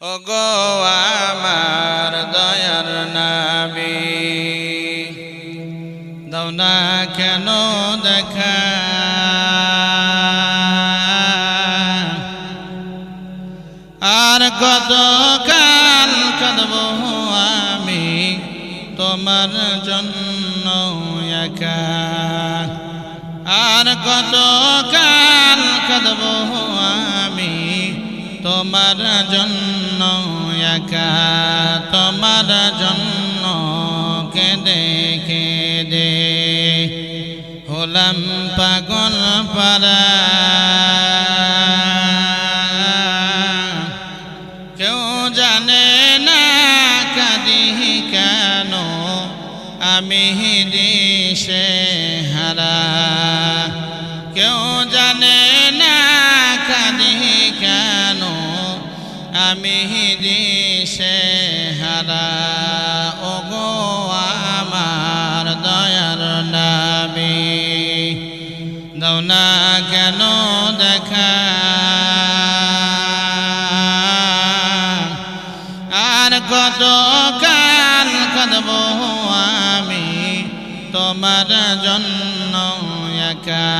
ওগো আমার দয়ার নাবি, দাও না কেন দেখা? আর কত কাল কাঁদব আমি তোমার জন্য একা? আর কত কাল কাঁদব তোমার জন্য একা, তোমার জন্য কেঁদে কেঁদে হলাম পাগল পারা কেউ জানে না কাঁদি কেন? আমি দিশে হারা। কেউ আমি দিশে হারা, ওগো আমার দয়ার নাবি। দাও না কেন দেখা। আর কত কাল কাঁদব আমি তোমার জন্য একা।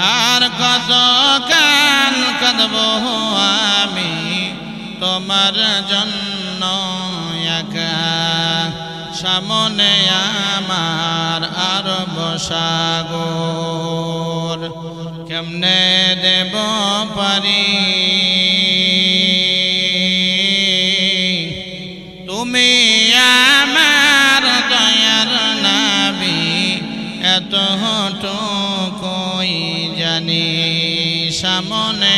আর কত কাল কদব আমি তোমার জন্য সামনে আমার আর বসাগর কেমনে দেব পারি? জানি, সামনে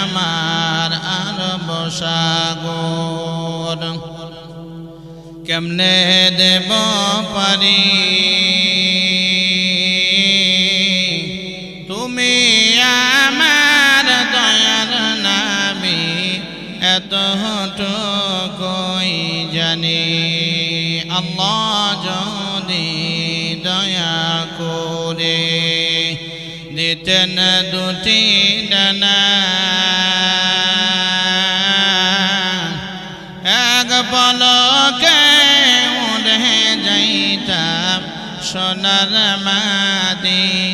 আমার আর বসাগর কেমনে দেব পারি? তুমি আমার দয়ার নামি এত কই জানি। আল্লাহ যদি দয়া করে দিতেন দুটি ডানা এক পলকে উড়ে যাইতাম সোনার মাদিনায়।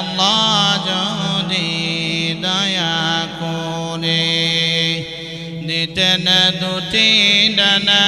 আল্লাহ যদি দয়া করে দিতেন দুটি ডানা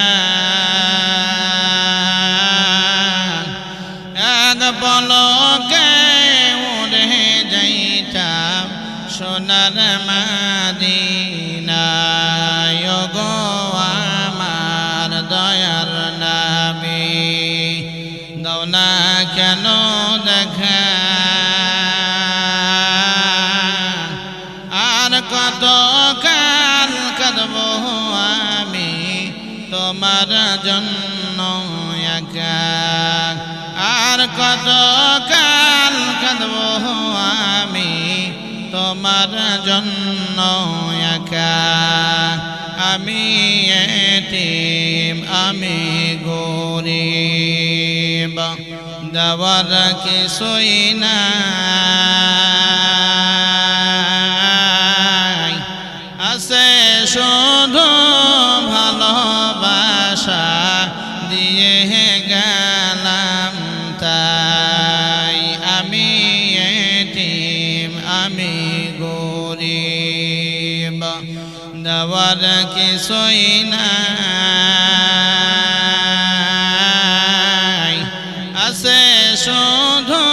আর কত কাল কাঁদব আমি তোমার জন্য একা? আমি এটিম আমি গরিব, দেওয়ার কিছুই নাই। গরিব দেওয়ার কিছুই নাই। আছে শুধু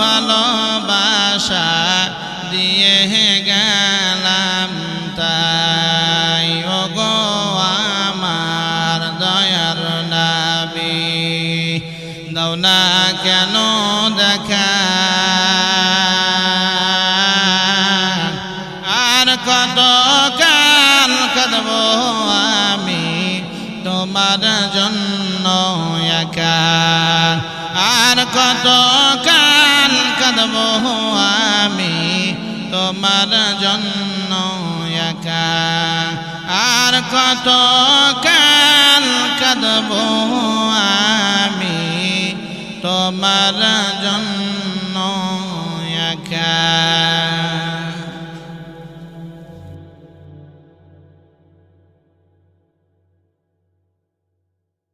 ভালোবাসা, দিয়ে গেলাম তাই। ওগো আমার দয়ার নাবি, দাও না কেন দেখা কত কাল কাঁদব আমি তোমার জন্য একা আর কত কাল কাঁদব আমি তোমার জন্য একা আর কত কাল কাঁদব আমি তোমার জন্য